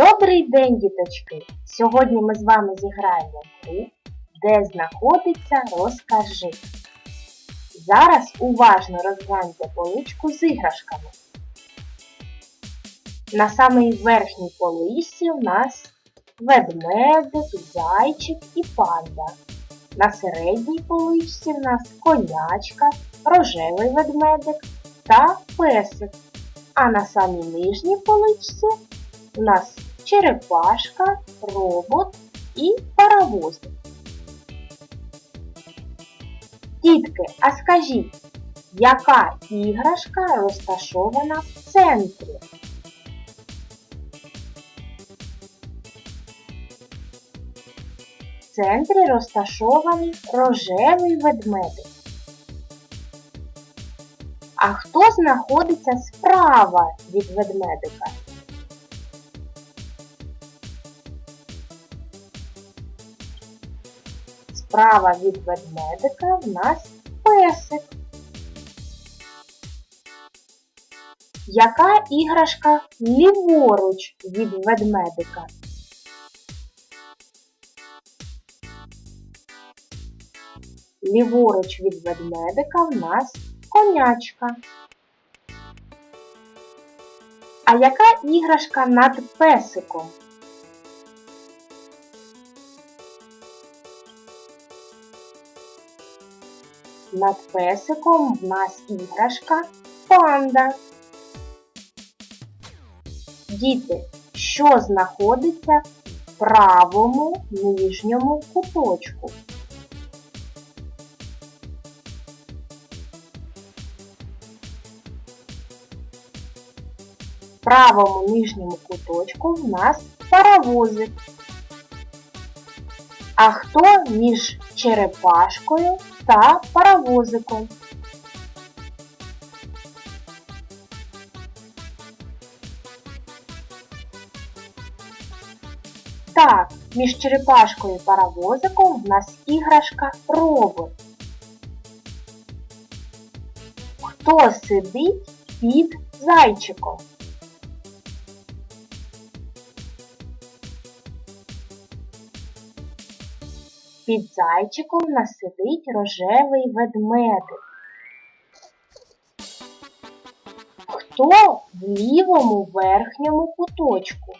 Добрий день, діточки! Сьогодні ми з вами зіграємо гру, де знаходиться розкажи. Зараз уважно розгляньте поличку з іграшками. На самій верхній поличці у нас ведмедик, зайчик і панда. На середній поличці в нас конячка, рожевий ведмедик та песик. А на самій нижній поличці у нас черепашка, робот і паровозик. Дітки, а скажіть, яка іграшка розташована в центрі? В центрі розташований рожевий ведмедик. А хто знаходиться справа від ведмедика? Справа від ведмедика в нас песик. Яка іграшка ліворуч від ведмедика? Ліворуч від ведмедика в нас конячка. А яка іграшка над песиком? Над песиком в нас іграшка панда. Діти, що знаходиться в правому нижньому куточку? В правому нижньому куточку в нас паровозик. А хто між черепашкою та паровозиком? Так, між черепашкою і паровозиком в нас іграшка робот. Хто сидить під зайчиком? Під зайчиком в нас сидить рожевий ведмедик. Хто в лівому верхньому куточку?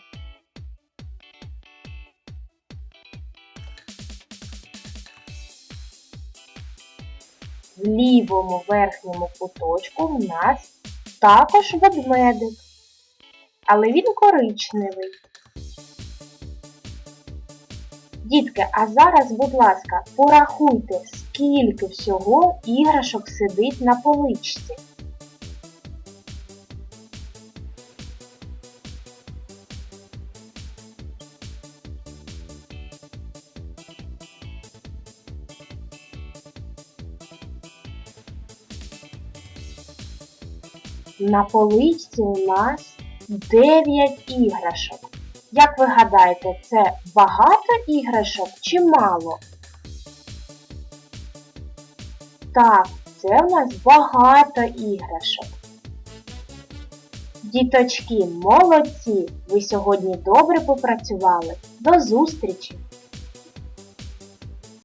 В лівому верхньому куточку в нас також ведмедик, але він коричневий. Дітки, а зараз, будь ласка, порахуйте, скільки всього іграшок сидить на поличці. На поличці у нас 9 іграшок. Як ви гадаєте, це багато іграшок чи мало? Так, це в нас багато іграшок. Діточки, молодці! Ви сьогодні добре попрацювали. До зустрічі!